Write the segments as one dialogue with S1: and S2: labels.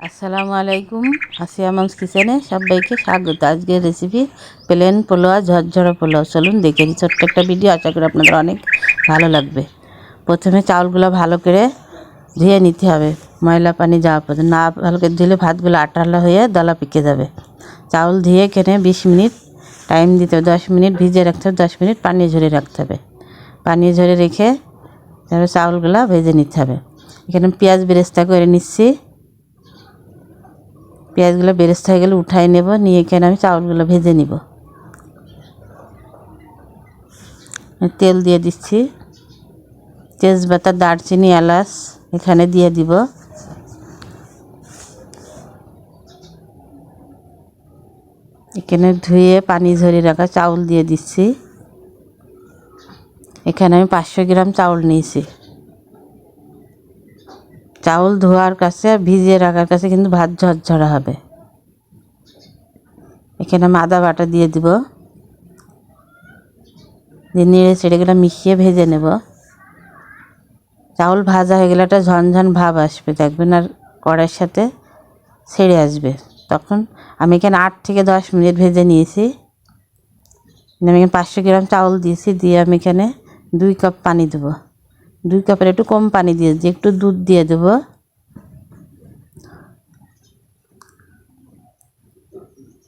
S1: আসসালামু আলাইকুম। আসিয়া মামস কিচেনে সবাইকে স্বাগত। আজকের রেসিপি প্লেন পোলোয়া ঝরঝরা পোলাও। চলুন দেখে নিই, ছোট্ট একটা ভিডিও আশা করি আপনাদের অনেক ভালো লাগবে। প্রথমে চাউলগুলো ভালো করে ধুয়ে নিতে হবে। ময়লা পানি যাওয়া পর্যন্ত। না ভালো করে ধুলে ভাতগুলো আটালা হয়ে দলা পিকে যাবে। চাউল ধুয়ে কেনে বিশ মিনিট টাইম দিতে হবে। দশ মিনিট ভিজিয়ে রাখতে হবে। দশ মিনিট পানি ঝরে রাখতে হবে। পানি ঝরে রেখে তারপরে চাউলগুলো ভেজে নিতে হবে। এখানে পেঁয়াজ বেরেস্তা করে নিচ্ছি। পেঁয়াজগুলো বেরেস্তা হয়ে গেলে উঠাই নেব, নিয়ে এখানে আমি চাউলগুলো ভেজে নিব। তেল দিয়ে দিচ্ছি। তেজপাতা, দারচিনি, এলাচ এখানে দিয়ে দিব। এখানে ধুয়ে পানি ঝরিয়ে রাখা চাউল দিয়ে দিচ্ছি। এখানে আমি পাঁচশো গ্রাম চাউল নিয়েছি। চাউল ধোয়ার কাছে, ভিজিয়ে রাখার কাছে কিন্তু ভাত ঝরঝরা হবে। এখানে আমি আদা বাটা দিয়ে দিব। দিয়ে নেড়ে চেড়েগুলো মিশিয়ে ভেজে নেব। চাউল ভাজা হয়ে গেলে একটা ঝনঝন ভাব আসবে, দেখবেন আর কড়াইয়ের সাথে ছেড়ে আসবে। তখন আমি এখানে আট থেকে দশ মিনিট ভেজে নিয়েছি। আমি এখানে পাঁচশো গ্রাম চাউল দিয়েছি, দিয়ে আমি এখানে দুই কাপ পানি দেবো। দুই কাপের একটু কম পানি দিয়ে দিই একটু দুধ দিয়ে দেবো।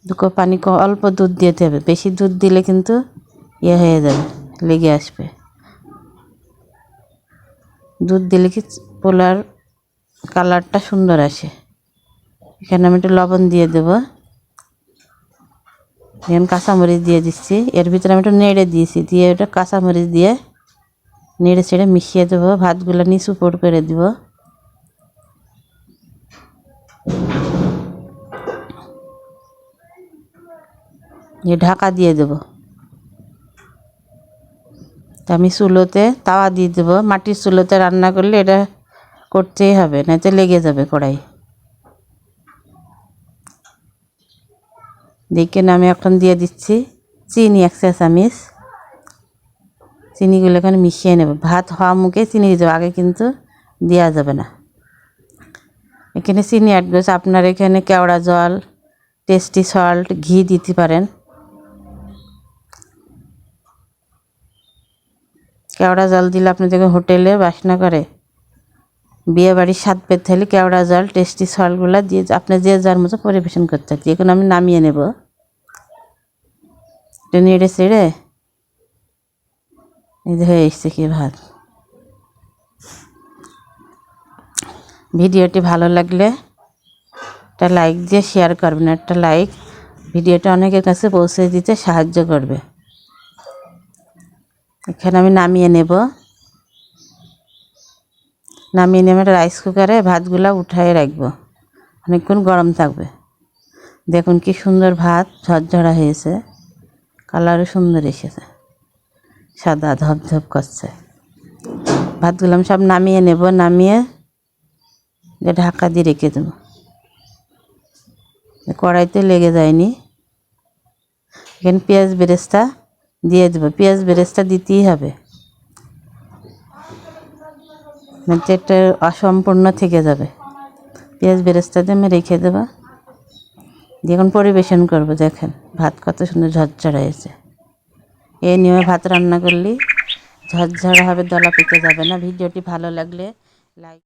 S1: দু কাপ পানি অল্প দুধ দিতে হবে। বেশি দুধ দিলে কিন্তু ইয়ে হয়ে যাবে, লেগে আসবে। দুধ দিলে কি পোলার কালারটা সুন্দর আসে। এখানে আমি একটু লবণ দিয়ে দেবো। এখানে কাঁচামরিচ দিয়ে দিচ্ছি। এর ভিতরে আমি একটু নেড়ে দিয়েছি, দিয়ে ওটা কাঁচামরিচ দিয়ে নেড়ে ছেড়ে মিশিয়ে দেবো, ভাতগুলো নিচু উপর করে দেব। ঢাকা দিয়ে দেবো। তা আমি চুলোতে তাওয়া দিয়ে দেবো। মাটির চুলোতে রান্না করলে এটা করতেই হবে নয়তো লেগে যাবে কড়াই। দেখে আমি এখন দিয়ে দিচ্ছি চিনি এক চা চামিচ চিনিগুলো এখানে মিশিয়ে নেব। ভাত হওয়া মুখে চিনি দিতে আগে কিন্তু দেওয়া যাবে না। এখানে চিনি অ্যাড করেছে। আপনার এখানে কেওড়া জল টেস্টি সল্ট ঘি দিতে পারেন। কেওড়া জল দিলে আপনি দেখবেন হোটেলে বাসনা করে। বিয়ে বাড়ির স্বাদ পেতে হলে কেওড়া জল টেস্টি সল্টগুলো দিয়ে আপনি যে যার মতো পরিবেশন করতে চাচ্ছি এখন আমি নামিয়ে নেব। নেড়ে চেড়ে যে হয়ে এসছে কি ভাত। ভিডিওটি ভালো লাগলে একটা লাইক দিয়ে শেয়ার করবেন, একটা লাইক ভিডিওটা অনেকের কাছে পৌঁছে দিতে সাহায্য করবে। এখানে আমি নামিয়ে নেব। নামিয়ে নেমে রাইস কুকারে ভাতগুলো উঠাই রাখব। অনেকক্ষণ গরম থাকবে। দেখুন কি সুন্দর ভাত ঝরঝরা হয়েছে। কালারও সুন্দর এসেছে। সাদা ধপধপ করছে। ভাতগুলো আমি সব নামিয়ে নেব, নামিয়ে ঢাকা দিয়ে রেখে দেবো। কড়াইতে লেগে যায়নি। এখানে পেঁয়াজ বেরেস্তা দিয়ে দেবো। পেঁয়াজ বেরেস্তা দিতেই হবে। একটা অসম্পূর্ণ থেকে যাবে। পেঁয়াজ বেরেস্তা দিয়ে আমি রেখে দেবো। দিয়ে এখন পরিবেশন করব, দেখেন। ভাত কত সুন্দর ঝরঝরা হয়েছে। এই নিয়মে ভাত রান্না করলে। ঝরঝরা হবে, দলা পেকে যাবে না। ভিডিওটি ভালো লাগলে লাইক